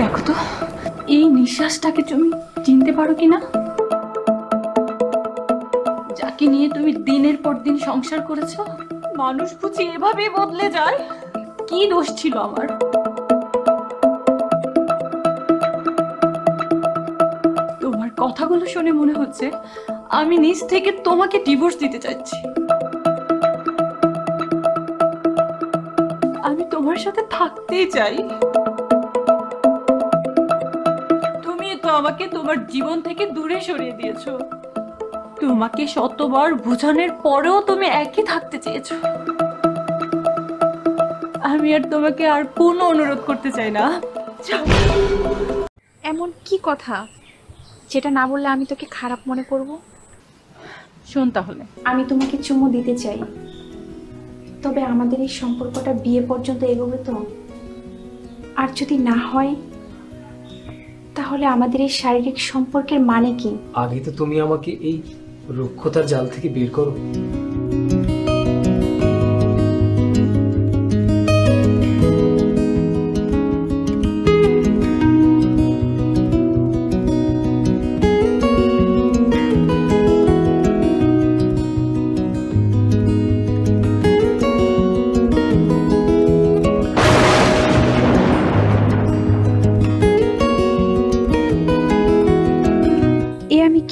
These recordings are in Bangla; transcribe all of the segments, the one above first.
দেখো তো, এই নিঃশ্বাসটাকে তুমি চিনতে পারো কি না যাকে নিয়ে তুমি দিনের পর দিন সংসার করেছ, মানুষ বুঝি এভাবেই বদলে যায়। কি দোষ ছিল আমার? তোমার কথাগুলো শুনে মনে হচ্ছে আমি নিজ থেকে তোমাকে ডিভোর্স দিতে চাইছি। তোমার সাথে থাকতেই চাই। তুমি তো আমাকে তোমার জীবন থেকে দূরে সরিয়ে দিয়েছ। তোমাকে শতবার বোঝানোর পরেও তুমি একই থাকতে চেয়েছো। আমি আর তোমাকে আর কোনো অনুরোধ করতে চাই না। এমন কি কথা? যেটা না বললে আমি তোকে খারাপ মনে করব? শোন তাহলে। আমি তোমাকে চুমু দিতে চাই। তবে আমাদের এই সম্পর্কটা বিয়ে পর্যন্ত এগোবে তো। আর যদি না হয়, তাহলে আমাদের এই শারীরিক সম্পর্কের মানে কি? আগে তো তুমি আমাকে এই রুক্ষতার জাল থেকে বের করো।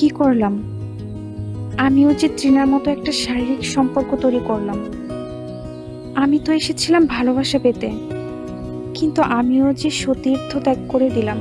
কি করলাম? আমিও যে তৃণার মতো একটা শারীরিক সম্পর্ক তৈরি করলাম। আমি তো এসেছিলাম ভালোবাসা পেতে, কিন্তু আমিও যে সতীর্থ ত্যাগ করে দিলাম।